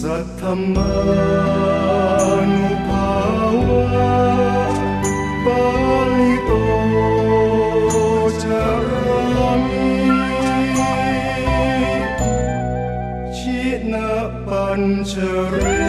สัทธมานุภาวะปาลิโตจารามิชินะปัญชเร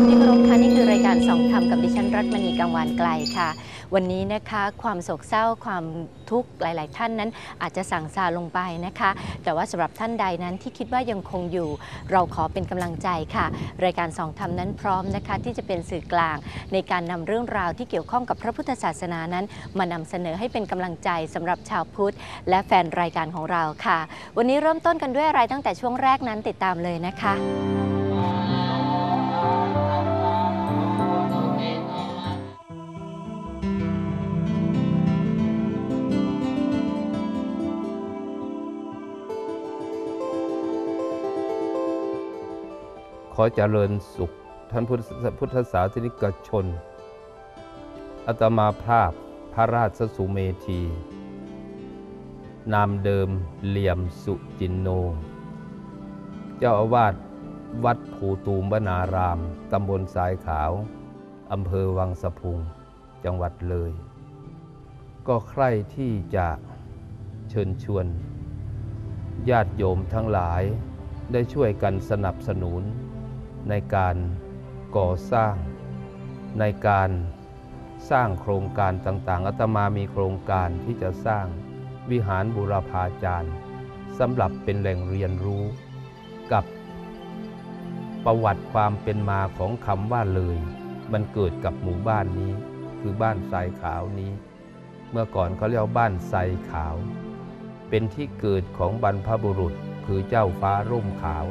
ค่ะท่านผู้ชมที่เคารพค่ะนี่คือรายการสองธรรมกับดิฉันรัตมณีกังวานไกลค่ะ วันนี้นะคะความโศกเศร้าความทุกข์หลาย ๆ ท่านนั้นอาจจะสั่งซาลงไปนะคะ แต่ว่าสำหรับท่านใดนั้นที่คิดว่ายังคงอยู่ เราขอเป็นกำลังใจค่ะ รายการสองธรรมนั้นพร้อมนะคะที่จะเป็นสื่อกลาง ในการนำเรื่องราวที่เกี่ยวข้องกับพระพุทธศาสนานั้น มานำเสนอให้เป็นกำลังใจสำหรับชาวพุทธ และแฟนรายการของเราค่ะ วันนี้เริ่มต้นกันด้วยอะไรตั้งแต่ช่วงแรกนั้นติดตามเลยนะคะ อเจริญสุขท่านพุทธศาสนิกชน อัตมาภาพพระราชสุเมธี นามเดิมเหลี่ยมสุจินโน เจ้าอาวาสวัดภูตูมบนาราม ตำบลสายขาว อำเภอวังสะพุง จังหวัดเลย ก็ใคร่ที่จะเชิญชวน ญาติโยมทั้งหลายได้ช่วยกันสนับสนุน ในการก่อสร้าง ในการสร้างโครงการต่างๆอาตมามีโครงการที่จะสร้างวิหารบูรพาจารย์สำหรับเป็นแหล่งเรียนรู้กับประวัติความเป็นมาของคำว่าเลย มันเกิดกับหมู่บ้านนี้ คือบ้านทรายขาวนี้ เมื่อก่อนเขาเรียกบ้านทรายขาว เป็นที่เกิดของบรรพบุรุษคือเจ้าฟ้าร่มขาว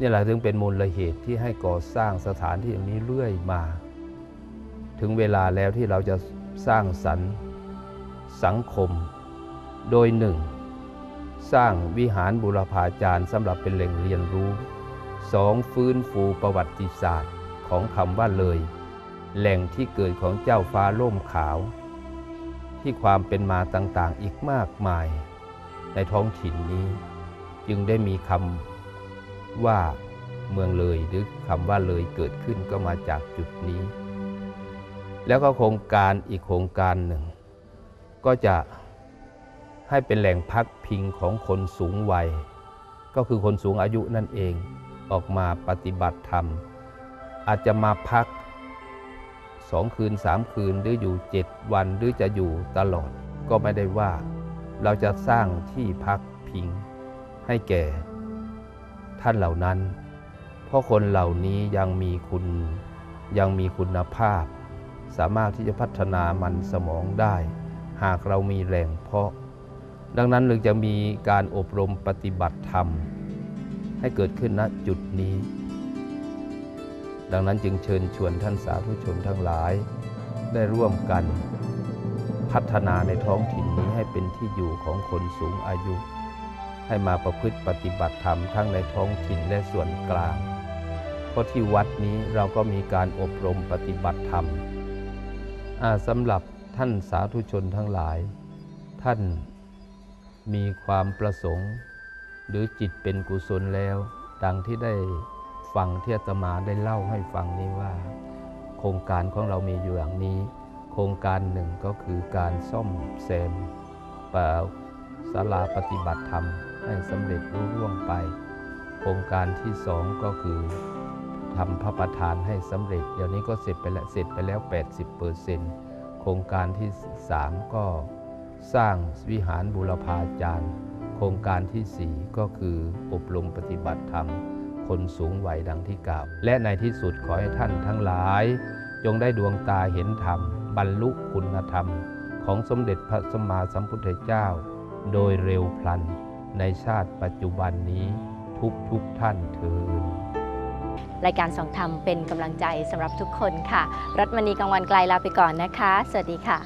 นี่แหละถึงเป็นมูลเหตุที่ให้ก่อสร้างสถานที่อย่างนี้เรื่อยมา ถึงเวลาแล้วที่เราจะสร้างสรรค์สังคม โดยหนึ่ง สร้างวิหารบุรพาจารย์สำหรับเป็นแหล่งเรียนรู้สองฟื้นฟูประวัติศาสตร์ของคำว่าเลย แหล่งที่เกิดของเจ้าฟ้าร่มขาว ที่ความเป็นมาต่างๆอีกมากมาย ในท้องถิ่นนี้ จึงได้มีคำ ว่าเมืองเลยหรือคำว่าเลยเกิดขึ้นก็มาจากจุดนี้ แล้วก็โครงการอีกโครงการหนึ่ง ก็จะให้เป็นแหล่งพักพิงของคนสูงวัย ก็คือคนสูงอายุนั่นเองออกมาปฏิบัติธรรม อาจจะมาพักสองคืนสามคืนหรืออยู่เจ็ดวันหรือจะอยู่ตลอดก็ไม่ได้ว่า เราจะสร้างที่พักพิงให้แก่ ท่านเหล่านั้น เพราะคนเหล่านี้ยังมีคุณยังมีคุณภาพ สามารถที่จะพัฒนามันสมองได้ หากเรามีแหล่งเพาะ ดังนั้นเลยจะมีการอบรมปฏิบัติธรรม ให้เกิดขึ้นณจุดนี้ ดังนั้นจึงเชิญชวนท่านสาธุชนทั้งหลาย ได้ร่วมกันพัฒนาในท้องถิ่นนี้ให้เป็นที่อยู่ของคนสูงอายุ ให้มาประพฤติปฏิบัติธรรมทั้งในท้องถิ่นและส่วนกลาง เพราะที่วัดนี้เราก็มีการอบรมปฏิบัติธรรมสำหรับท่านสาธุชนทั้งหลาย ท่านมีความประสงค์ หรือจิตเป็นกุศลแล้ว ดังที่ได้ฟังที่อาตมาได้เล่าให้ฟังนี้ว่า โครงการของเรามีอยู่อย่างนี้ โครงการหนึ่งก็คือการซ่อมแซมป่า ศาลาปฏิบัติธรรมให้สำเร็จรุ่ร่วงไป โครงการที่สองก็คือทำพระประธานให้สำเร็จ เดี๋ยวนี้ก็เสร็จไปแล้วเสร็จไปแล้ว 80%โครงการที่สามก็สร้างวิหารบูรพาจารย์ โครงการที่สี่ก็คืออบรมปฏิบัติธรรม คนสูงวัยดังที่กล่าว และในที่สุดขอให้ท่านทั้งหลาย จงได้ดวงตาเห็นธรรม บรรลุคุณธรรม ของสมเด็จพระสัมมาสัมพุทธเจ้า โดยเร็วพลันในชาติปัจจุบันนี้ทุกทุกท่านเทินรายการสองธรรมเป็นกำลังใจสำหรับทุกคนค่ะ รัตมณีกังวันไกลลาไปก่อนนะคะ สวัสดีค่ะ